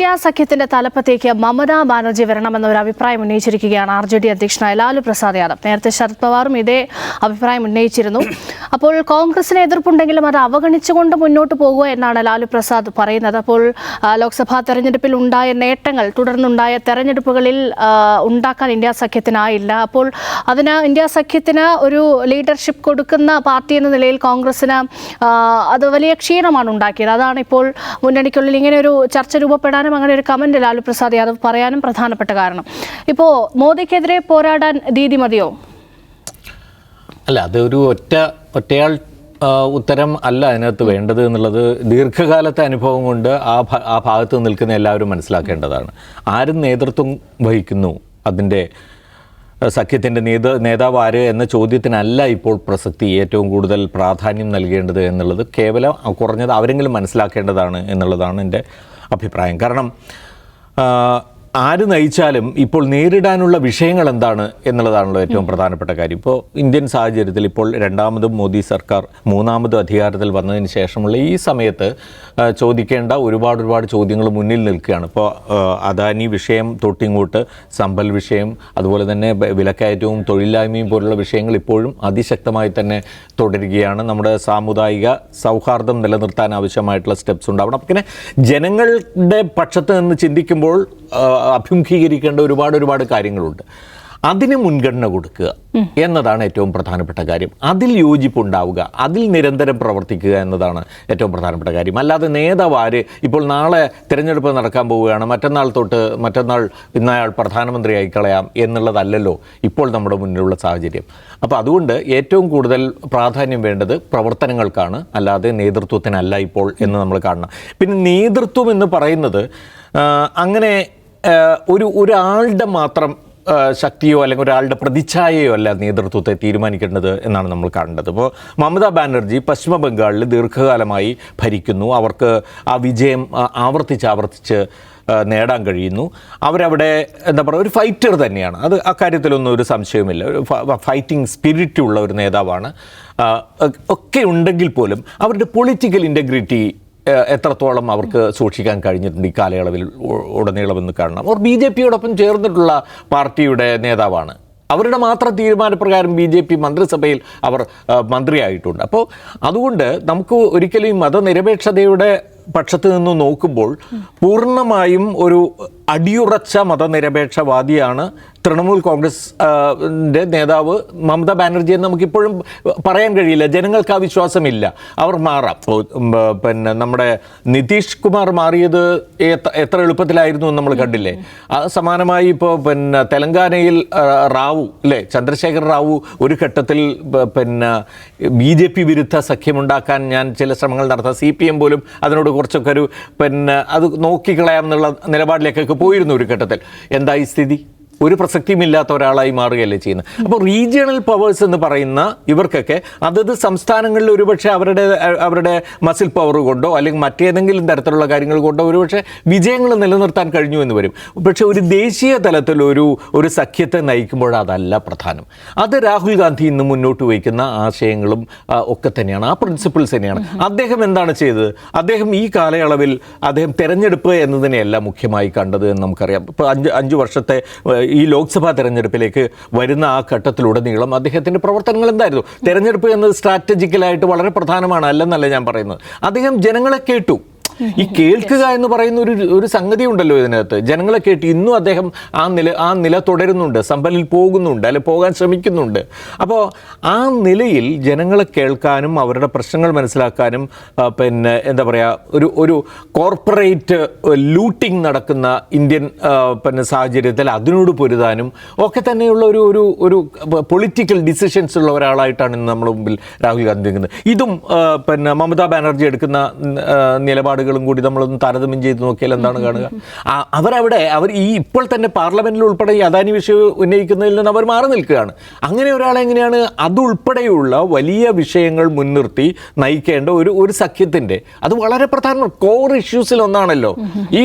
India സഖ്യത്തിന്റെ തലപ്പത്തേക്ക് മമതാ ബാനർജി വരണമെന്ന ഒരു അഭിപ്രായം ഉന്നയിച്ചിരിക്കുകയാണ് ആർ ജെ ഡി അധ്യക്ഷനായ ലാലു പ്രസാദ് യാദവ്. നേരത്തെ ശരത് പവാറും ഇതേ അഭിപ്രായം ഉന്നയിച്ചിരുന്നു. അപ്പോൾ കോൺഗ്രസിന് എതിർപ്പുണ്ടെങ്കിലും അത് അവഗണിച്ചുകൊണ്ട് മുന്നോട്ട് പോകുക എന്നാണ് ലാലു പ്രസാദ് പറയുന്നത്. അപ്പോൾ ലോക്സഭാ തെരഞ്ഞെടുപ്പിൽ ഉണ്ടായ നേട്ടങ്ങൾ തുടർന്നുണ്ടായ തെരഞ്ഞെടുപ്പുകളിൽ ഉണ്ടാക്കാൻ ഇന്ത്യ സഖ്യത്തിനായില്ല. അപ്പോൾ അതിന് ഇന്ത്യ സഖ്യത്തിന് ഒരു ലീഡർഷിപ്പ് കൊടുക്കുന്ന പാർട്ടി എന്ന നിലയിൽ കോൺഗ്രസിന് അത് വലിയ ക്ഷീണമാണ് ഉണ്ടാക്കിയത്. അതാണ് ഇപ്പോൾ മുന്നണിക്കുള്ളിൽ ഇങ്ങനെ ഒരു ചർച്ച രൂപപ്പെടാനും അങ്ങനെ ഒരു കമന്റ് ലാലു പ്രസാദ് യാദവ് പറയാനും പ്രധാനപ്പെട്ട കാരണം. ഇപ്പോ മോദിക്കെതിരെ പോരാടാൻ ദീതി മതിയോ? അല്ല അതൊരു ഒറ്റ ഒറ്റയാൾ ഉത്തരം അല്ല അതിനകത്ത് വേണ്ടത് എന്നുള്ളത് ദീർഘകാലത്തെ അനുഭവം കൊണ്ട് ആ ആ ഭാഗത്ത് നിൽക്കുന്ന എല്ലാവരും മനസ്സിലാക്കേണ്ടതാണ്. ആരും നേതൃത്വം വഹിക്കുന്നു? അതിന്റെ സഖ്യത്തിന്റെ നേത നേതാവ് ആര് എന്ന ചോദ്യത്തിനല്ല ഇപ്പോൾ പ്രസക്തി ഏറ്റവും കൂടുതൽ പ്രാധാന്യം നൽകേണ്ടത് എന്നുള്ളത് കേവലം കുറഞ്ഞത് അവരെങ്കിലും മനസ്സിലാക്കേണ്ടതാണ് എന്നുള്ളതാണ് എന്റെ അഭിപ്രായം. കാരണം ആര് നയിച്ചാലും ഇപ്പോൾ നേരിടാനുള്ള വിഷയങ്ങൾ എന്താണ് എന്നുള്ളതാണല്ലോ ഏറ്റവും പ്രധാനപ്പെട്ട കാര്യം. ഇപ്പോൾ ഇന്ത്യൻ സാഹചര്യത്തിൽ ഇപ്പോൾ രണ്ടാമതും മോദി സർക്കാർ മൂന്നാമതും അധികാരത്തിൽ വന്നതിന് ശേഷമുള്ള ഈ സമയത്ത് ചോദിക്കേണ്ട ഒരുപാട് ഒരുപാട് ചോദ്യങ്ങൾ മുന്നിൽ നിൽക്കുകയാണ്. ഇപ്പോൾ അദാനി വിഷയം തൊട്ടിങ്ങോട്ട് സമ്പൽ വിഷയം അതുപോലെ തന്നെ വിലക്കയറ്റവും തൊഴിലില്ലായ്മയും പോലുള്ള വിഷയങ്ങൾ ഇപ്പോഴും അതിശക്തമായി തന്നെ തുടരുകയാണ്. നമ്മുടെ സാമുദായിക സൗഹാർദ്ദം നിലനിർത്താൻ ആവശ്യമായിട്ടുള്ള സ്റ്റെപ്സ് ഉണ്ടാവണം. ഇങ്ങനെ ജനങ്ങളുടെ പക്ഷത്ത് നിന്ന് ചിന്തിക്കുമ്പോൾ അഭിമുഖീകരിക്കേണ്ട ഒരുപാട് ഒരുപാട് കാര്യങ്ങളുണ്ട്. അതിന് മുൻഗണന കൊടുക്കുക എന്നതാണ് ഏറ്റവും പ്രധാനപ്പെട്ട കാര്യം. അതിൽ യോജിപ്പുണ്ടാവുക അതിൽ നിരന്തരം പ്രവർത്തിക്കുക എന്നതാണ് ഏറ്റവും പ്രധാനപ്പെട്ട കാര്യം. അല്ലാതെ നേതാവാര് ഇപ്പോൾ നാളെ തിരഞ്ഞെടുപ്പ് നടക്കാൻ പോവുകയാണ് മറ്റന്നാൾ തൊട്ട് മറ്റന്നാൾ ഇന്നയാൾ പ്രധാനമന്ത്രി ആയിക്കളയാം എന്നുള്ളതല്ലല്ലോ ഇപ്പോൾ നമ്മുടെ മുന്നിലുള്ള സാഹചര്യം. അപ്പോൾ അതുകൊണ്ട് ഏറ്റവും കൂടുതൽ പ്രാധാന്യം വേണ്ടത് പ്രവർത്തനങ്ങൾക്കാണ് അല്ലാതെ നേതൃത്വത്തിനല്ല ഇപ്പോൾ എന്ന് നമ്മൾ കാണണം. പിന്നെ നേതൃത്വം എന്ന് പറയുന്നത് അങ്ങനെ ഒരു ഒരാളുടെ മാത്രം ശക്തിയോ അല്ലെങ്കിൽ ഒരാളുടെ പ്രതിച്ഛായയോ അല്ല നേതൃത്വത്തെ തീരുമാനിക്കേണ്ടത് എന്നാണ് നമ്മൾ കാണേണ്ടത്. ഇപ്പോൾ മമതാ ബാനർജി പശ്ചിമ ബംഗാളിൽ ദീർഘകാലമായി ഭരിക്കുന്നു. അവർക്ക് ആ വിജയം ആവർത്തിച്ച് ആവർത്തിച്ച് നേടാൻ കഴിയുന്നു. അവരവിടെ എന്താ പറയുക ഒരു ഫൈറ്റർ തന്നെയാണ്. അത് അക്കാര്യത്തിലൊന്നും ഒരു സംശയവുമില്ല. ഒരു ഫൈറ്റിംഗ് സ്പിരിറ്റ് ഉള്ള ഒരു നേതാവാണ്. ഒക്കെ ഉണ്ടെങ്കിൽ പോലും അവരുടെ പൊളിറ്റിക്കൽ ഇന്റഗ്രിറ്റി എത്രത്തോളം അവർക്ക് സൂക്ഷിക്കാൻ കഴിഞ്ഞിട്ടുണ്ട് ഈ കാലയളവിൽ ഉടനീളമെന്ന് കാണണം. അവർ ബി ജെ പിയോടൊപ്പം ചേർന്നിട്ടുള്ള പാർട്ടിയുടെ നേതാവാണ്. അവരുടെ മാത്രം തീരുമാനപ്രകാരം ബി ജെ പി മന്ത്രിസഭയിൽ അവർ മന്ത്രിയായിട്ടുണ്ട്. അപ്പോൾ അതുകൊണ്ട് നമുക്ക് ഒരിക്കലും മതനിരപേക്ഷതയുടെ പക്ഷത്ത് നിന്ന് നോക്കുമ്പോൾ പൂർണമായും ഒരു അടിയുറച്ച മതനിരപേക്ഷവാദിയാണ് തൃണമൂൽ കോൺഗ്രസ് നേതാവ് മമതാ ബാനർജി എന്ന് നമുക്കിപ്പോഴും പറയാൻ കഴിയില്ല. ജനങ്ങൾക്ക് ആ വിശ്വാസമില്ല. അവർ മാറാം. പിന്നെ നമ്മുടെ നിതീഷ് കുമാർ മാറിയത് എത്ര എളുപ്പത്തിലായിരുന്നു എന്ന് നമ്മൾ കണ്ടില്ലേ? അത് സമാനമായി ഇപ്പോൾ പിന്നെ തെലങ്കാനയിൽ റാവു അല്ലേ ചന്ദ്രശേഖർ റാവു ഒരു ഘട്ടത്തിൽ പിന്നെ ബി ജെ പി വിരുദ്ധ സഖ്യമുണ്ടാക്കാൻ ഞാൻ ചില ശ്രമങ്ങൾ നടത്താം. സി പി എം പോലും അതിനോട് കുറച്ചൊക്കെ ഒരു പിന്നെ അത് നോക്കിക്കളയാം എന്നുള്ള നിലപാടിലേക്കൊക്കെ പോയിരുന്നു ഒരു ഘട്ടത്തിൽ. എന്തായി സ്ഥിതി? ഒരു പ്രസക്തിയുമില്ലാത്ത ഒരാളായി മാറുകയല്ലേ ചെയ്യുന്നത്? അപ്പോൾ റീജിയണൽ പവേഴ്സ് എന്ന് പറയുന്ന ഇവർക്കൊക്കെ അതത് സംസ്ഥാനങ്ങളിൽ ഒരുപക്ഷെ അവരുടെ അവരുടെ മസിൽ പവർ കൊണ്ടോ അല്ലെങ്കിൽ മറ്റേതെങ്കിലും തരത്തിലുള്ള കാര്യങ്ങൾ കൊണ്ടോ ഒരുപക്ഷെ വിജയങ്ങൾ നിലനിർത്താൻ കഴിഞ്ഞു എന്ന് വരും. പക്ഷെ ഒരു ദേശീയ തലത്തിൽ ഒരു ഒരു സഖ്യത്തെ നയിക്കുമ്പോൾ അതല്ല പ്രധാനം. അത് രാഹുൽ ഗാന്ധി ഇന്ന് മുന്നോട്ട് വയ്ക്കുന്ന ആശയങ്ങളും ഒക്കെ തന്നെയാണ്. ആ പ്രിൻസിപ്പിൾസ് തന്നെയാണ്. അദ്ദേഹം എന്താണ് ചെയ്തത്? അദ്ദേഹം ഈ കാലയളവിൽ അദ്ദേഹം തെരഞ്ഞെടുപ്പ് എന്നതിനെയല്ല മുഖ്യമായി കണ്ടത് എന്ന് നമുക്കറിയാം. ഇപ്പോൾ അഞ്ച് അഞ്ച് വർഷത്തെ ഈ ലോക്സഭാ തെരഞ്ഞെടുപ്പിലേക്ക് വരുന്ന ആ ഘട്ടത്തിലുടനീളം അദ്ദേഹത്തിന്റെ പ്രവർത്തനങ്ങൾ എന്തായിരുന്നു? തെരഞ്ഞെടുപ്പ് എന്നത് സ്ട്രാറ്റജിക്കലായിട്ട് വളരെ പ്രധാനമാണ് അല്ലെന്നല്ല ഞാൻ പറയുന്നത്? അദ്ദേഹം ജനങ്ങളെ കേട്ടു. ഈ കേൾക്കുക എന്ന് പറയുന്ന ഒരു ഒരു സംഗതി ഉണ്ടല്ലോ ഇതിനകത്ത്. ജനങ്ങളെ കേട്ട് ഇന്നും അദ്ദേഹം ആ നില ആ നില തുടരുന്നുണ്ട് സമ്പലിൽ പോകുന്നുണ്ട് അല്ലെ പോകാൻ ശ്രമിക്കുന്നുണ്ട്. അപ്പോൾ ആ നിലയിൽ ജനങ്ങളെ കേൾക്കാനും അവരുടെ പ്രശ്നങ്ങൾ മനസ്സിലാക്കാനും പിന്നെ എന്താ പറയുക ഒരു ഒരു കോർപ്പറേറ്റ് ലൂട്ടിംഗ് നടക്കുന്ന ഇന്ത്യൻ പിന്നെ സാഹചര്യത്തിൽ അതിനോട് പൊരുതാനും ഒക്കെ തന്നെയുള്ള ഒരു ഒരു ഒരു പൊളിറ്റിക്കൽ ഡിസിഷൻസ് ഉള്ള ഒരാളായിട്ടാണ് ഇന്ന് നമ്മുടെ മുമ്പിൽ രാഹുൽ ഗാന്ധി നിൽക്കുന്നത്. ഇതും പിന്നെ മമതാ ബാനർജി എടുക്കുന്ന ഉം, നിലപാടുകളും കൂടി നമ്മളൊന്ന് താരതമ്യം ചെയ്ത് നോക്കിയാൽ എന്താണ് കാണുക? അവരവിടെ അവർ ഈ ഇപ്പോൾ തന്നെ പാർലമെന്റിൽ ഉൾപ്പെടെ ഈ അദാനി വിഷയം ഉന്നയിക്കുന്നതിൽ നിന്ന് അവർ മാറി നിൽക്കുകയാണ്. അങ്ങനെ ഒരാളെങ്ങനെയാണ് അതുൾപ്പെടെയുള്ള വലിയ വിഷയങ്ങൾ മുൻനിർത്തി നയിക്കേണ്ട ഒരു ഒരു സഖ്യത്തിന്റെ അത് വളരെ പ്രധാനമാണ്. കോർ ഇഷ്യൂസിൽ ഒന്നാണല്ലോ. ഈ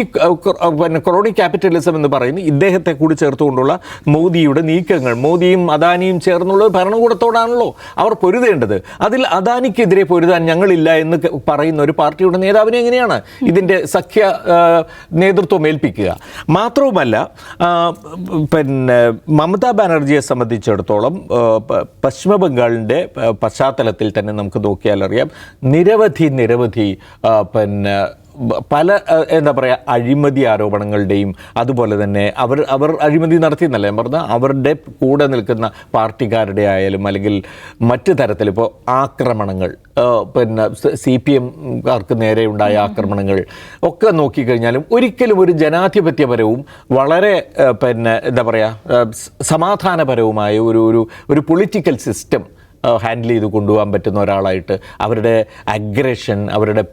പിന്നെ ക്രോണി ക്യാപിറ്റലിസം എന്ന് പറയുന്ന ഇദ്ദേഹത്തെ കൂടി ചേർത്തുകൊണ്ടുള്ള മോദിയുടെ നീക്കങ്ങൾ മോദിയും അദാനിയും ചേർന്നുള്ള ഭരണകൂടത്തോടാണല്ലോ അവർ പൊരുതേണ്ടത്. അതിൽ അദാനിക്കെതിരെ പൊരുതാൻ ഞങ്ങളില്ല എന്ന് പറയുന്ന ഒരു പാർട്ടിയുടെ നേതാവിനെ എങ്ങനെയാണ് തന്നെയാണ് ഇതിന്റെ സഖ്യ നേതൃത്വം ഏൽപ്പിക്കുക. മാത്രവുമല്ല പിന്നെ മമതാ ബാനർജിയെ സംബന്ധിച്ചിടത്തോളം പശ്ചിമബംഗാളിന്റെ പശ്ചാത്തലത്തിൽ തന്നെ നമുക്ക് നോക്കിയാൽ അറിയാം നിരവധി നിരവധി പിന്നെ പല എന്താ പറയുക അഴിമതി ആരോപണങ്ങളുടെയും അതുപോലെ തന്നെ അവർ അവർ അഴിമതി നടത്തിയെന്നല്ല ഞാൻ പറഞ്ഞ അവരുടെ കൂടെ നിൽക്കുന്ന പാർട്ടിക്കാരുടെ ആയാലും അല്ലെങ്കിൽ മറ്റ് തരത്തിൽ ഇപ്പോൾ ആക്രമണങ്ങൾ പിന്നെ സി പി എംകാർക്ക് നേരെ ഉണ്ടായ ആക്രമണങ്ങൾ ഒക്കെ നോക്കിക്കഴിഞ്ഞാലും ഒരിക്കലും ഒരു ജനാധിപത്യപരവും വളരെ പിന്നെ എന്താ പറയുക സമാധാനപരവുമായ ഒരു ഒരു ഒരു പൊളിറ്റിക്കൽ സിസ്റ്റം ഹാൻഡിൽ ചെയ്ത് കൊണ്ടുപോകാൻ പറ്റുന്ന ഒരാളായിട്ട് അവരുടെ അഗ്രഷൻ അവരുടെ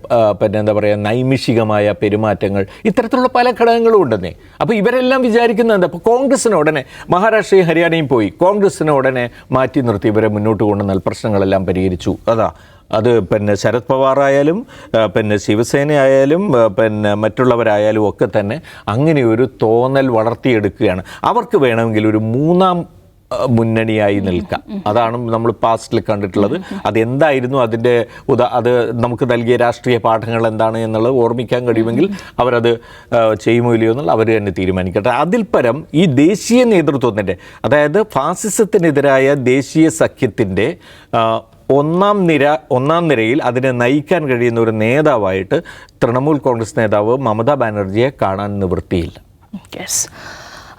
പിന്നെ എന്താ പറയുക നൈമിഷികമായ പെരുമാറ്റങ്ങൾ ഇത്തരത്തിലുള്ള പല ഘടകങ്ങളും ഉണ്ടെന്നേ. അപ്പോൾ ഇവരെല്ലാം വിചാരിക്കുന്നത് എന്താ? അപ്പോൾ കോൺഗ്രസ്സിന് ഉടനെ മഹാരാഷ്ട്രയും ഹരിയാനയും പോയി. കോൺഗ്രസ്സിന് ഉടനെ മാറ്റി നിർത്തി. ഇവരെ മുന്നോട്ട് കൊണ്ടുവന്നാൽ പ്രശ്നങ്ങളെല്ലാം പരിഹരിച്ചു. അതാ. അത് പിന്നെ ശരത് പവാറായാലും പിന്നെ ശിവസേന ആയാലും ആ, പിന്നെ മറ്റുള്ളവരായാലും ഒക്കെ തന്നെ അങ്ങനെ ഒരു തോന്നൽ വളർത്തിയെടുക്കുകയാണ്. അവർക്ക് വേണമെങ്കിൽ ഒരു മൂന്നാം മുന്നണിയായി നിൽക്കാം. അതാണ് നമ്മൾ പാസ്റ്റിൽ കണ്ടിട്ടുള്ളത്. അതെന്തായിരുന്നു? അതിന്റെ ഉദാ അത് നമുക്ക് നൽകിയ രാഷ്ട്രീയ പാഠങ്ങൾ എന്താണ് എന്നുള്ളത് ഓർമ്മിക്കാൻ കഴിയുമെങ്കിൽ അവരത് ചെയ്യുമോ ഇല്ലയോ എന്നുള്ള അവർ തന്നെ തീരുമാനിക്കട്ടെ. അതിൽ പരം ഈ ദേശീയ നേതൃത്വത്തിന്റെ അതായത് ഫാസിസത്തിനെതിരായ ദേശീയ സഖ്യത്തിന്റെ ഒന്നാം നിര ഒന്നാം നിരയിൽ അതിനെ നയിക്കാൻ കഴിയുന്ന ഒരു നേതാവായിട്ട് തൃണമൂൽ കോൺഗ്രസ് നേതാവ് മമതാ ബാനർജിയെ കാണാൻ നിവൃത്തിയില്ല. യെസ്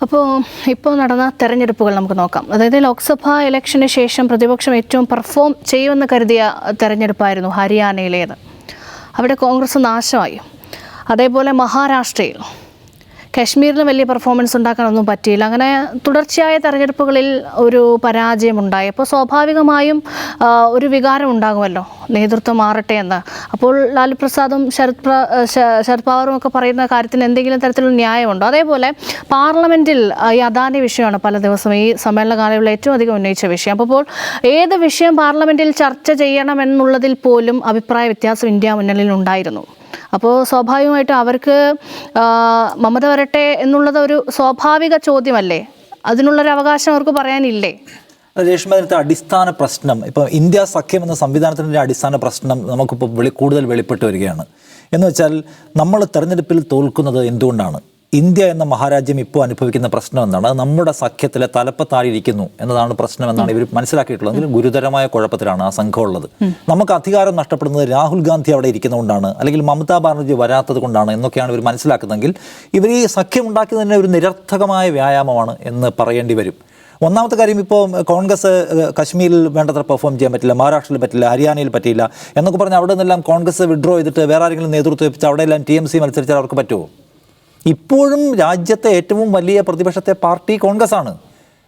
അപ്പോൾ ഇപ്പോൾ നടന്ന തെരഞ്ഞെടുപ്പുകൾ നമുക്ക് നോക്കാം. അതായത് ലോക്സഭാ ഇലക്ഷന് ശേഷം പ്രതിപക്ഷം ഏറ്റവും പെർഫോം ചെയ്യുമെന്ന് കരുതിയ തെരഞ്ഞെടുപ്പായിരുന്നു ഹരിയാനയിലേത്. അവിടെ കോൺഗ്രസ് നാശമായി. അതേപോലെ മഹാരാഷ്ട്രയിൽ കാശ്മീരിൽ വലിയ പെർഫോമൻസ് ഉണ്ടാക്കാനൊന്നും പറ്റിയില്ല. അങ്ങനെ തുടർച്ചയായ തെരഞ്ഞെടുപ്പുകളിൽ ഒരു പരാജയമുണ്ടായി അപ്പോൾ സ്വാഭാവികമായും ഒരു വികാരം ഉണ്ടാകുമല്ലോ. നേതൃത്വം മാറട്ടെ എന്ന്. അപ്പോൾ ലാലു പ്രസാദും ശരത് ശരത് പവാറും ഒക്കെ പറയുന്ന കാര്യത്തിന് എന്തെങ്കിലും തരത്തിലുള്ള ന്യായമുണ്ടോ? അതേപോലെ പാർലമെന്റിൽ ഈ അദാനി വിഷയമാണ് പല ദിവസവും ഈ സമ്മേളന കാലയളവിൽ ഏറ്റവും അധികം ഉന്നയിച്ച വിഷയം. അപ്പോൾ ഏത് വിഷയം പാർലമെന്റിൽ ചർച്ച ചെയ്യണമെന്നുള്ളതിൽ പോലും അഭിപ്രായ വ്യത്യാസം ഇന്ത്യ മുന്നണിയിൽ ഉണ്ടായിരുന്നു. അപ്പോൾ സ്വാഭാവികമായിട്ടും അവർക്ക് മമത വരട്ടെ എന്നുള്ളത് ഒരു സ്വാഭാവിക ചോദ്യമല്ലേ? അതിനുള്ളൊരു അവകാശം അവർക്ക് പറയാനില്ലേ? രേഷ്മ അതിനകത്ത് അടിസ്ഥാന പ്രശ്നം. ഇപ്പം ഇന്ത്യ സഖ്യം എന്ന സംവിധാനത്തിന്റെ അടിസ്ഥാന പ്രശ്നം നമുക്കിപ്പോൾ വെളി കൂടുതൽ വെളിപ്പെട്ട് വരികയാണ്. എന്ന് വെച്ചാൽ നമ്മൾ തെരഞ്ഞെടുപ്പിൽ തോൽക്കുന്നത് എന്തുകൊണ്ടാണ്? ഇന്ത്യ എന്ന മഹാരാജ്യം ഇപ്പോൾ അനുഭവിക്കുന്ന പ്രശ്നം എന്നാണ് അത് നമ്മുടെ സഖ്യത്തിലെ തലപ്പത്തായിരിക്കുന്നു എന്നതാണ് പ്രശ്നം എന്നാണ് ഇവർ മനസ്സിലാക്കിയിട്ടുള്ളത് ഗുരുതരമായ കുഴപ്പത്തിലാണ് ആ സംഘം ഉള്ളത് നമുക്ക് അധികാരം നഷ്ടപ്പെടുന്നത് രാഹുൽ ഗാന്ധി അവിടെ ഇരിക്കുന്നതുകൊണ്ടാണ് അല്ലെങ്കിൽ മമതാ ബാനർജി വരാത്തത് കൊണ്ടാണ് എന്നൊക്കെയാണ് ഇവർ മനസ്സിലാക്കുന്നതെങ്കിൽ ഇവർ ഈ സഖ്യം ഉണ്ടാക്കുന്നതിന് ഒരു നിരർത്ഥകമായ വ്യായാമമാണ് എന്ന് പറയേണ്ടി വരും. ഒന്നാമത്തെ കാര്യം ഇപ്പോൾ കോൺഗ്രസ് കാശ്മീരിൽ വേണ്ടത്ര പെർഫോം ചെയ്യാൻ പറ്റില്ല മഹാരാഷ്ട്രയിൽ പറ്റില്ല ഹരിയാനയിൽ പറ്റില്ല എന്നൊക്കെ പറഞ്ഞ് അവിടെ നിന്നെല്ലാം കോൺഗ്രസ് വിഡ്രോ ചെയ്തിട്ട് വേറെ ആരെങ്കിലും നേതൃത്വം ഏൽപ്പിച്ച് അവിടെയെല്ലാം ടി എം സി മത്സരിച്ചാൽ അവർക്ക് പറ്റുമോ? ഇപ്പോഴും രാജ്യത്തെ ഏറ്റവും വലിയ പ്രതിപക്ഷത്തെ പാർട്ടി കോൺഗ്രസ് ആണ്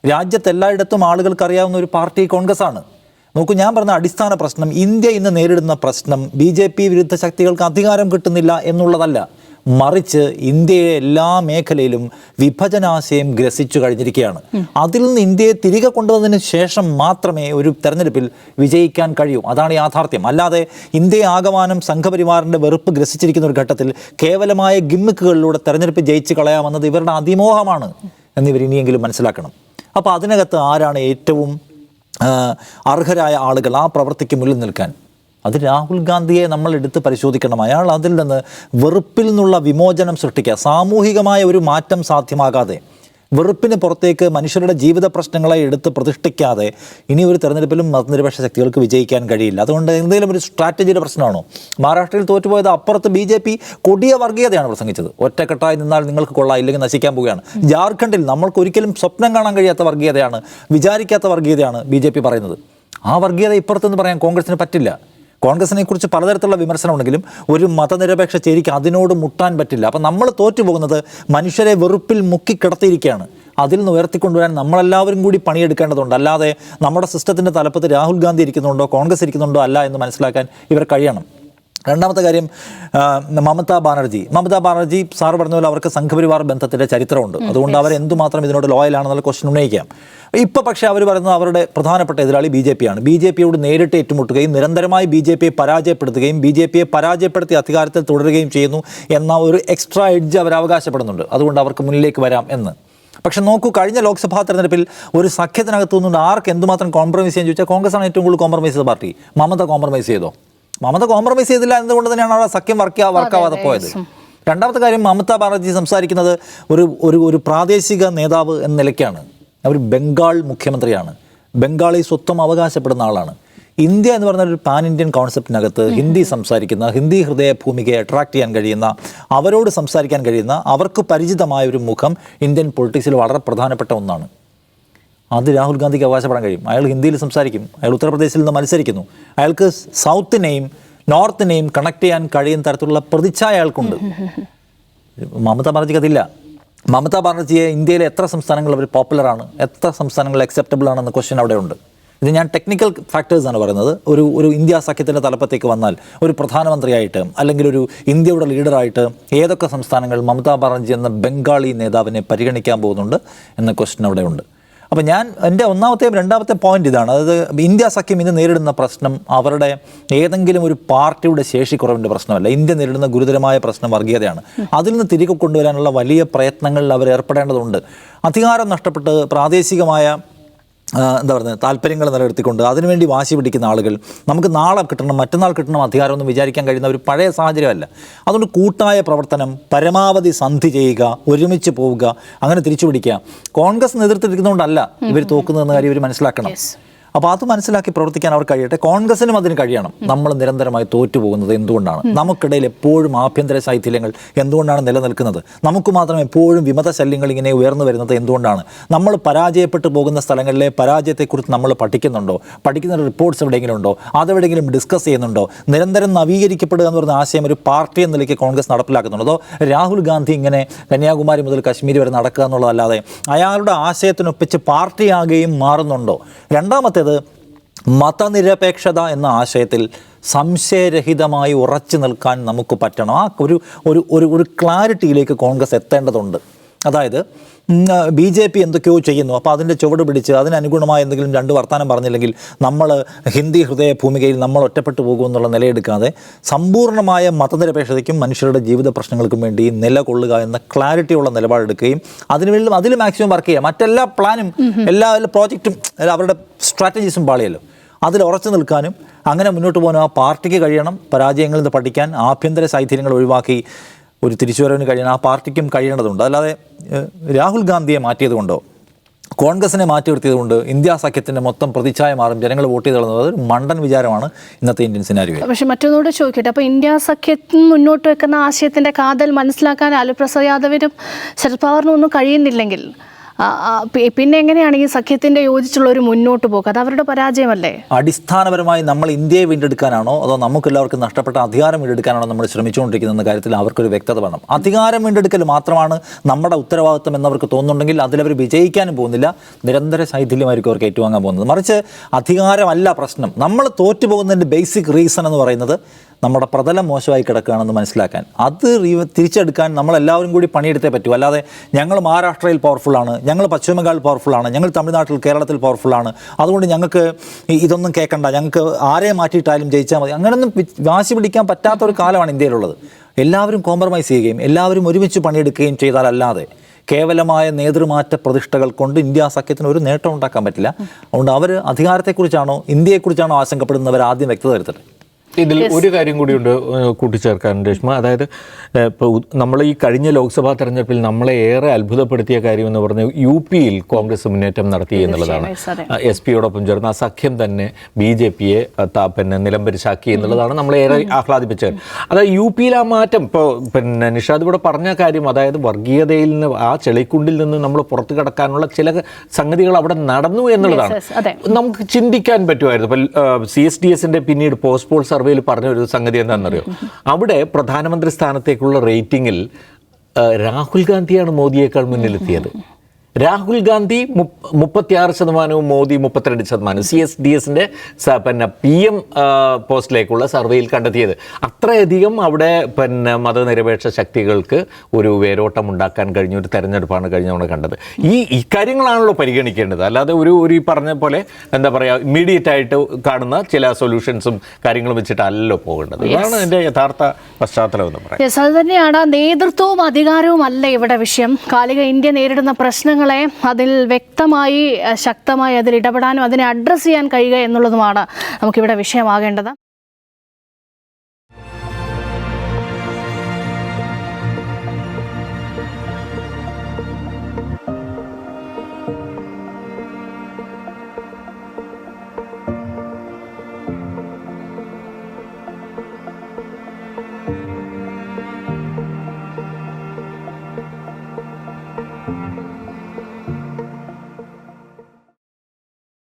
രാജ്യത്ത് എല്ലായിടത്തും ആളുകൾക്ക് അറിയാവുന്ന ഒരു പാർട്ടി കോൺഗ്രസ് ആണ് നോക്കൂ ഞാൻ പറഞ്ഞ അടിസ്ഥാന പ്രശ്നം ഇന്ത്യ ഇന്ന് നേരിടുന്ന പ്രശ്നം ബി ജെ പി വിരുദ്ധ ശക്തികൾക്ക് അധികാരം കിട്ടുന്നില്ല എന്നുള്ളതല്ല. മറിച്ച് ഇന്ത്യയെ എല്ലാ മേഖലയിലും വിഭജനാശയം ഗ്രസിച്ചു കഴിഞ്ഞിരിക്കുകയാണ്. അതിൽ നിന്ന് ഇന്ത്യയെ തിരികെ കൊണ്ടുവന്നതിന് ശേഷം മാത്രമേ ഒരു തെരഞ്ഞെടുപ്പിൽ വിജയിക്കാൻ കഴിയൂ. അതാണ് യാഥാർത്ഥ്യം. അല്ലാതെ ഇന്ത്യ ആകമാനം സംഘപരിവാറിന്റെ വെറുപ്പ് ഗ്രസിച്ചിരിക്കുന്ന ഒരു ഘട്ടത്തിൽ കേവലമായ ഗിമ്മിക്കുകളിലൂടെ തെരഞ്ഞെടുപ്പ് ജയിച്ചു കളയാമെന്നത് ഇവരുടെ അതിമോഹമാണ് എന്നിവർ ഇനിയെങ്കിലും മനസ്സിലാക്കണം. അപ്പോൾ അതിനകത്ത് ആരാണ് ഏറ്റവും അർഹരായ ആളുകൾ ആ പ്രവൃത്തിക്ക് മുന്നിൽ നിൽക്കാൻ? അത് രാഹുൽ ഗാന്ധിയെ നമ്മൾ എടുത്ത് പരിശോധിക്കണം. അയാൾ അതിൽ നിന്ന് വെറുപ്പിൽ നിന്നുള്ള വിമോചനം സൃഷ്ടിക്കുക. സാമൂഹികമായ ഒരു മാറ്റം സാധ്യമാകാതെ വെറുപ്പിന് പുറത്തേക്ക് മനുഷ്യരുടെ ജീവിത പ്രശ്നങ്ങളെ എടുത്ത് പ്രതിഷ്ഠിക്കാതെ ഇനി ഒരു തെരഞ്ഞെടുപ്പിലും മതനിരപേക്ഷ ശക്തികൾക്ക് വിജയിക്കാൻ കഴിയില്ല. അതുകൊണ്ട് എന്തെങ്കിലും ഒരു സ്ട്രാറ്റജിയുടെ പ്രശ്നമാണോ? മഹാരാഷ്ട്രയിൽ തോറ്റുപോയത് അപ്പുറത്ത് ബി ജെ പി കൊടിയ വർഗീയതയാണ് പ്രസംഗിച്ചത്. ഒറ്റക്കെട്ടായി നിന്നാൽ നിങ്ങൾക്ക് കൊള്ളാം ഇല്ലെങ്കിൽ നശിക്കാൻ പോവുകയാണ്. ജാർഖണ്ഡിൽ നമ്മൾക്ക് ഒരിക്കലും സ്വപ്നം കാണാൻ കഴിയാത്ത വർഗീയതയാണ് വിചാരിക്കാത്ത വർഗീയതയാണ് ബി പറയുന്നത്. ആ വർഗീയത ഇപ്പുറത്തെന്ന് പറയാൻ കോൺഗ്രസിന് പറ്റില്ല. കോൺഗ്രസിനെ കുറിച്ച് പലതരത്തിലുള്ള വിമർശനമുണ്ടെങ്കിലും ഒരു മതനിരപേക്ഷ ചേരിക്ക് അതിനോട് മുട്ടാൻ പറ്റില്ല. അപ്പം നമ്മൾ തോറ്റുപോകുന്നത് മനുഷ്യരെ വെറുപ്പിൽ മുക്കിക്കിടത്തിയിരിക്കുകയാണ്. അതിൽ നിന്ന് ഉയർത്തിക്കൊണ്ടുവരാൻ നമ്മളെല്ലാവരും കൂടി പണിയെടുക്കേണ്ടതുണ്ട്. അല്ലാതെ നമ്മുടെ സിസ്റ്റത്തിന്റെ തലപ്പത്ത് രാഹുൽ ഗാന്ധി ഇരിക്കുന്നുണ്ടോ കോൺഗ്രസ് ഇരിക്കുന്നുണ്ടോ അല്ല എന്ന് മനസ്സിലാക്കാൻ ഇവർ കഴിയണം. രണ്ടാമത്തെ കാര്യം മമതാ ബാനർജി. മമതാ ബാനർജി സാർ പറഞ്ഞ പോലെ അവർക്ക് സംഘപരിവാർ ബന്ധത്തിന്റെ ചരിത്രമുണ്ട്. അതുകൊണ്ട് അവർ എന്തുമാത്രം ഇതിനോട് ലോയലാണെന്നുള്ള ക്വസ്റ്റ്യൻ ഉന്നയിക്കാം. ഇപ്പോൾ പക്ഷേ അവർ പറയുന്നത് അവരുടെ പ്രധാനപ്പെട്ട എതിരാളി ബി ജെ പി ആണ് ബി ജെ പിയോട് നേരിട്ട് ഏറ്റുമുട്ടുകയും നിരന്തരമായി ബി ജെ പിയെ പരാജയപ്പെടുത്തുകയും ബി ജെ പിയെ പരാജയപ്പെടുത്തി അധികാരത്തിൽ തുടരുകയും ചെയ്യുന്നു എന്ന ഒരു എക്സ്ട്രാ എഡ്ജ് അവർ അവകാശപ്പെടുന്നുണ്ട്. അതുകൊണ്ട് അവർക്ക് മുന്നിലേക്ക് വരാം എന്ന്. പക്ഷെ നോക്കൂ കഴിഞ്ഞ ലോക്സഭാ തെരഞ്ഞെടുപ്പിൽ ഒരു സഖ്യത്തിനകത്തു നിന്നുകൊണ്ട് ആർക്ക് എന്തുമാത്രം കോംപ്രമൈസ് ചെയ്യാൻ ചോദിച്ചാൽ കോൺഗ്രസ് ആണ് ഏറ്റവും കൂടുതൽ കോംപ്രമൈസ് ചെയ്ത പാർട്ടി. മമത കോംപ്രമൈസ് ചെയ്തോ? മമത കോംപ്രമൈസ് ചെയ്തില്ല എന്നതുകൊണ്ട് തന്നെയാണ് അവിടെ സഖ്യം വർക്ക് വർക്കാവാതെ പോയത്. രണ്ടാമത്തെ കാര്യം മമത ബാനർജി സംസാരിക്കുന്നത് ഒരു ഒരു ഒരു പ്രാദേശിക നേതാവ് എന്ന നിലയ്ക്കാണ്. അവർ ബംഗാൾ മുഖ്യമന്ത്രിയാണ്. ബംഗാളി സ്വത്വം അവകാശപ്പെടുന്ന ആളാണ്. ഇന്ത്യ എന്ന് പറഞ്ഞ ഒരു പാൻ ഇന്ത്യൻ കോൺസെപ്റ്റിനകത്ത് ഹിന്ദി സംസാരിക്കുന്ന ഹിന്ദി ഹൃദയ ഭൂമികയെ അട്രാക്ട് ചെയ്യാൻ കഴിയുന്ന അവരോട് സംസാരിക്കാൻ കഴിയുന്ന അവർക്ക് പരിചിതമായ ഒരു മുഖം ഇന്ത്യൻ പൊളിറ്റിക്സിൽ വളരെ പ്രധാനപ്പെട്ട ഒന്നാണ്. അത് രാഹുൽ ഗാന്ധിക്ക് അവകാശപ്പെടാൻ കഴിയും. അയാൾ ഹിന്ദിയിൽ സംസാരിക്കും. അയാൾ ഉത്തർപ്രദേശിൽ നിന്ന് മത്സരിക്കുന്നു. അയാൾക്ക് സൗത്തിനെയും നോർത്തിനെയും കണക്ട് ചെയ്യാൻ കഴിയുന്ന തരത്തിലുള്ള പ്രതിച്ഛായ അയാൾക്കുണ്ട്. മമതാ ബാനർജിക്ക് അതില്ല. മമതാ ബാനർജിയെ ഇന്ത്യയിലെ എത്ര സംസ്ഥാനങ്ങൾ അവർ പോപ്പുലറാണ് എത്ര സംസ്ഥാനങ്ങൾ അക്സെപ്റ്റബിൾ ആണെന്ന ക്വസ്റ്റ്യൻ അവിടെയുണ്ട് ഇത് ഞാൻ ടെക്നിക്കൽ ഫാക്ടേഴ്സ് ആണ് പറയുന്നത്. ഒരു ഒരു ഇന്ത്യ സഖ്യത്തിന്റെ തലപ്പത്തേക്ക് വന്നാൽ ഒരു പ്രധാനമന്ത്രിയായിട്ട് അല്ലെങ്കിൽ ഒരു ഇന്ത്യയുടെ ലീഡറായിട്ട് ഏതൊക്കെ സംസ്ഥാനങ്ങൾ മമതാ ബാനർജി എന്ന ബംഗാളി നേതാവിനെ പരിഗണിക്കാൻ പോകുന്നുണ്ട് എന്ന ക്വസ്റ്റ്യൻ അവിടെ ഉണ്ട്. അപ്പോൾ ഞാൻ എന്റെ ഒന്നാമത്തെയും രണ്ടാമത്തെ പോയിന്റ് ഇതാണ്. അതായത് ഇന്ത്യ സഖ്യം ഇന്ന് നേരിടുന്ന പ്രശ്നം അവരുടെ ഏതെങ്കിലും ഒരു പാർട്ടിയുടെ ശേഷിക്കുറവിന്റെ പ്രശ്നമല്ല. ഇന്ത്യ നേരിടുന്ന ഗുരുതരമായ പ്രശ്നം വർഗീയതയാണ്. അതിൽ നിന്ന് തിരികെ കൊണ്ടുവരാനുള്ള വലിയ പ്രയത്നങ്ങളിൽ അവർ ഏർപ്പെടേണ്ടതുണ്ട്. അധികാരം നഷ്ടപ്പെട്ട് പ്രാദേശികമായ എന്താ പറയുന്നത് താല്പര്യങ്ങൾ നിലനിർത്തിക്കൊണ്ട് അതിനുവേണ്ടി വാശി പിടിക്കുന്ന ആളുകൾ നമുക്ക് നാളെ കിട്ടണം മറ്റന്നാൾ കിട്ടണം അധികാരമൊന്നും വിചാരിക്കാൻ കഴിയുന്ന ഒരു പഴയ സാഹചര്യമല്ല. അതുകൊണ്ട് കൂട്ടായ പ്രവർത്തനം പരമാവധി സന്ധി ചെയ്യുക ഒരുമിച്ച് പോവുക അങ്ങനെ തിരിച്ചു പിടിക്കുക കോൺഗ്രസ് നേതൃത്വത്തിരിക്കുന്നതുകൊണ്ടല്ല ഇവർ തോക്കുന്നതെന്ന കാര്യം ഇവർ മനസ്സിലാക്കണം. അപ്പോൾ അത് മനസ്സിലാക്കി പ്രവർത്തിക്കാൻ അവർ കഴിയട്ടെ. കോൺഗ്രസിനും അതിന് കഴിയണം. നമ്മൾ നിരന്തരമായി തോറ്റുപോകുന്നത് എന്തുകൊണ്ടാണ്? നമുക്കിടയിൽ എപ്പോഴും ആഭ്യന്തര ശൈഥില്യങ്ങൾ എന്തുകൊണ്ടാണ് നിലനിൽക്കുന്നത്? നമുക്ക് മാത്രം എപ്പോഴും വിമത ശല്യങ്ങൾ ഇങ്ങനെ ഉയർന്നു വരുന്നത് എന്തുകൊണ്ടാണ്? നമ്മൾ പരാജയപ്പെട്ടു പോകുന്ന സ്ഥലങ്ങളിലെ പരാജയത്തെക്കുറിച്ച് നമ്മൾ പഠിക്കുന്നുണ്ടോ? പഠിക്കുന്ന റിപ്പോർട്ട്സ് എവിടെയെങ്കിലും ഉണ്ടോ? അതെവിടെയെങ്കിലും ഡിസ്കസ് ചെയ്യുന്നുണ്ടോ? നിരന്തരം നവീകരിക്കപ്പെടുക എന്ന് പറയുന്ന ആശയം ഒരു പാർട്ടി എന്ന നിലയ്ക്ക് കോൺഗ്രസ് നടപ്പിലാക്കുന്നുണ്ടോ? അതോ രാഹുൽ ഗാന്ധി ഇങ്ങനെ കന്യാകുമാരി മുതൽ കശ്മീർ വരെ നടക്കുക എന്നുള്ളതല്ലാതെ അയാളുടെ ആശയത്തിനൊപ്പിച്ച് പാർട്ടിയാകുകയും മാറുന്നുണ്ടോ? രണ്ടാമത്തേത് മതനിരപേക്ഷത എന്ന ആശയത്തിൽ സംശയരഹിതമായി ഉറച്ചു നിൽക്കാൻ നമുക്ക് പറ്റണം. ആ ഒരു ഒരു ഒരു ക്ലാരിറ്റിയിലേക്ക് കോൺഗ്രസ് എത്തേണ്ടതുണ്ട്. അതായത് ബി ജെ പി എന്തൊക്കെയോ ചെയ്യുന്നു. അപ്പോൾ അതിന്റെ ചുവട് പിടിച്ച് അതിനനുഗുണമായ എന്തെങ്കിലും രണ്ട് വർത്തമാനം പറഞ്ഞില്ലെങ്കിൽ നമ്മൾ ഹിന്ദി ഹൃദയ ഭൂമികയിൽ നമ്മൾ ഒറ്റപ്പെട്ടു പോകുമെന്നുള്ള നിലയെടുക്കാതെ സമ്പൂർണമായ മതനിരപേക്ഷതയ്ക്കും മനുഷ്യരുടെ ജീവിത പ്രശ്നങ്ങൾക്കും വേണ്ടി നിലകൊള്ളുക എന്ന ക്ലാരിറ്റിയുള്ള നിലപാടെടുക്കുകയും അതിനുവേണ്ടി അതിൽ മാക്സിമം വർക്ക് ചെയ്യുക. മറ്റെല്ലാ പ്ലാനും എല്ലാ പ്രോജക്റ്റും അവരുടെ സ്ട്രാറ്റജീസും പാളിയല്ലോ. അതിൽ ഉറച്ചു നിൽക്കാനും അങ്ങനെ മുന്നോട്ട് പോകാനും ആ പാർട്ടിക്ക് കഴിയണം പരാജയങ്ങളിൽ നിന്ന് പഠിക്കാൻ ആഭ്യന്തര സാഹചര്യങ്ങൾ ഒഴിവാക്കി ഒരു തിരിച്ചുവരവിന് കഴിയണം ആ പാർട്ടിക്കും കഴിയേണ്ടതുണ്ട്. അല്ലാതെ രാഹുൽ ഗാന്ധിയെ മാറ്റിയത് കൊണ്ടോ കോൺഗ്രസിനെ മാറ്റി നിർത്തിയത് കൊണ്ട് ഇന്ത്യ സഖ്യത്തിന്റെ മൊത്തം പ്രതിച്ഛായ മാറും ജനങ്ങൾ വോട്ട് ചെയ്ത് തുടങ്ങുന്നത് ഒരു മണ്ടൻ വിചാരമാണ് ഇന്നത്തെ ഇന്ത്യൻ സിനാരിയോ പക്ഷേ മറ്റൊന്നുകൂടെ ചോദിക്കട്ടെ അപ്പോൾ ഇന്ത്യ സഖ്യത്തിന് മുന്നോട്ട് വെക്കുന്ന ആശയത്തിന്റെ കാതൽ മനസ്സിലാക്കാൻ അലുപ്രസാദ് യാദവിനും ശരത് പവാറിനും ഒന്നും കഴിയുന്നില്ലെങ്കിൽ പിന്നെ എങ്ങനെയാണ് ഈ സഖ്യത്തിന്റെ യോജിച്ചുള്ള ഒരു മുന്നോട്ട് പോക്ക്? അത് അവരുടെ പരാജയമല്ലേ? അടിസ്ഥാനപരമായി നമ്മൾ ഇന്ത്യയെ വീണ്ടെടുക്കാനാണോ അതോ നമുക്ക് എല്ലാവർക്കും നഷ്ടപ്പെട്ട അധികാരം വീണ്ടെടുക്കാനാണോ നമ്മൾ ശ്രമിച്ചുകൊണ്ടിരിക്കുന്ന കാര്യത്തിൽ അവർക്കൊരു വ്യക്തത വേണം. അധികാരം വീണ്ടെടുക്കൽ മാത്രമാണ് നമ്മുടെ ഉത്തരവാദിത്വം എന്നവർക്ക് തോന്നുന്നുണ്ടെങ്കിൽ അതിലവർ വിജയിക്കാനും പോകുന്നില്ല. നിരന്തര ശൈഥില്യമായിരിക്കും അവർക്ക് ഏറ്റുവാങ്ങാൻ പോകുന്നത്. മറിച്ച് അധികാരമല്ല പ്രശ്നം. നമ്മൾ തോറ്റുപോകുന്നതിന്റെ ബേസിക് റീസൺ എന്ന് പറയുന്നത് നമ്മുടെ പ്രതലം മോശമായി കിടക്കുകയാണെന്ന് മനസ്സിലാക്കാൻ. അത് റീ- തിരിച്ചെടുക്കാൻ നമ്മളെല്ലാവരും കൂടി പണിയെടുത്തേ പറ്റൂ. അല്ലാതെ ഞങ്ങൾ മഹാരാഷ്ട്രയിൽ പവർഫുള്ളാണ് ഞങ്ങൾ പശ്ചിമ ബംഗാൾ പവർഫുള്ളാണ് ഞങ്ങൾ തമിഴ്നാട്ടിൽ കേരളത്തിൽ പവർഫുള്ളാണ് അതുകൊണ്ട് ഞങ്ങൾക്ക് ഇതൊന്നും കേൾക്കണ്ട ഞങ്ങൾക്ക് ആരെ മാറ്റിയിട്ടാലും ജയിച്ചാൽ മതി. അങ്ങനെയൊന്നും വാശി പിടിക്കാൻ പറ്റാത്ത ഒരു കാലമാണ് ഇന്ത്യയിലുള്ളത്. എല്ലാവരും കോംപ്രമൈസ് ചെയ്യുകയും എല്ലാവരും ഒരുമിച്ച് പണിയെടുക്കുകയും ചെയ്താലല്ലാതെ കേവലമായ നേതൃമാറ്റ പ്രതിഷ്ഠകൾ കൊണ്ട് ഇന്ത്യ സഖ്യത്തിന് ഒരു നേട്ടം ഉണ്ടാക്കാൻ പറ്റില്ല. അതുകൊണ്ട് അവർ അധികാരത്തെക്കുറിച്ചാണോ ഇന്ത്യയെക്കുറിച്ചാണോ ആശങ്കപ്പെടുന്നവർ ആദ്യം വ്യക്തത വരുത്തട്ടെ. ഇതിൽ ഒരു കാര്യം കൂടിയുണ്ട് ഉണ്ട് കൂട്ടിച്ചേർക്കാൻ രേഷ്മ. അതായത് ഇപ്പോൾ നമ്മൾ ഈ കഴിഞ്ഞ ലോക്സഭാ തെരഞ്ഞെടുപ്പിൽ നമ്മളെ ഏറെ അത്ഭുതപ്പെടുത്തിയ കാര്യം എന്ന് പറഞ്ഞാൽ യു പിയിൽ കോൺഗ്രസ് മുന്നേറ്റം നടത്തി എന്നുള്ളതാണ്. എസ് പിയോടൊപ്പം ചേർന്ന് ആ സഖ്യം തന്നെ ബി ജെ പിയെ പിന്നെ നിലംപരിശാക്കി എന്നുള്ളതാണ് നമ്മളെ ഏറെ ആഹ്ലാദിപ്പിച്ചത്. അതായത് യു പിയിൽ ആ മാറ്റം ഇപ്പോൾ പിന്നെ നിഷാദ് ഇവിടെ പറഞ്ഞ കാര്യം അതായത് വർഗീയതയിൽ നിന്ന് ആ ചെളിക്കുണ്ടിൽ നിന്ന് നമ്മൾ പുറത്തു കടക്കാനുള്ള ചില സംഗതികൾ അവിടെ നടന്നു എന്നുള്ളതാണ്. നമുക്ക് ചിന്തിക്കാൻ പറ്റുമായിരുന്നു. ഇപ്പം സി എസ് ഡി എസിന്റെ പിന്നീട് പോസ്റ്റ് പോൾ സർവേയിൽ പറഞ്ഞ ഒരു സംഗതി എന്താണെന്നറിയോ? അവിടെ പ്രധാനമന്ത്രി സ്ഥാനത്തേക്കുള്ള റേറ്റിംഗിൽ രാഹുൽ ഗാന്ധിയാണ് മോദിയേക്കാൾ മുന്നിലെത്തിയത്. രാഹുൽ ഗാന്ധി മുപ്പ- മുപ്പത്തിയാറ് ശതമാനവും മോദി മുപ്പത്തിരണ്ട് ശതമാനവും. സി എസ് ഡി എസിന്റെ പിന്നെ പി എം പോസ്റ്റിലേക്കുള്ള സർവേയിൽ കണ്ടെത്തിയത്. അത്രയധികം അവിടെ പിന്നെ മതനിരപേക്ഷ ശക്തികൾക്ക് ഒരു വേരോട്ടം ഉണ്ടാക്കാൻ കഴിഞ്ഞ ഒരു തെരഞ്ഞെടുപ്പാണ് കഴിഞ്ഞ തവണ കണ്ടത്. ഈ ഇക്കാര്യങ്ങളാണല്ലോ പരിഗണിക്കേണ്ടത്. അല്ലാതെ ഒരു ഒരു ഈ പറഞ്ഞ പോലെ എന്താ പറയുക ഇമ്മീഡിയറ്റ് ആയിട്ട് കാണുന്ന ചില സൊല്യൂഷൻസും കാര്യങ്ങളും വെച്ചിട്ടല്ലല്ലോ പോകേണ്ടത്. ഇതാണ് എന്റെ യഥാർത്ഥ പശ്ചാത്തലം എന്ന് പറയുന്നത് അത് തന്നെയാണ്. നേതൃത്വവും അധികാരവും അല്ല ഇവിടെ വിഷയം. കാലിക ഇന്ത്യ നേരിടുന്ന പ്രശ്നങ്ങളെ അതിൽ വ്യക്തമായി ശക്തമായി അതിൽ ഇടപെടാനും അതിനെ അഡ്രസ്സ് ചെയ്യാൻ കഴിയുക എന്നുള്ളതുമാണ് നമുക്കിവിടെ വിഷയമാകേണ്ടത്.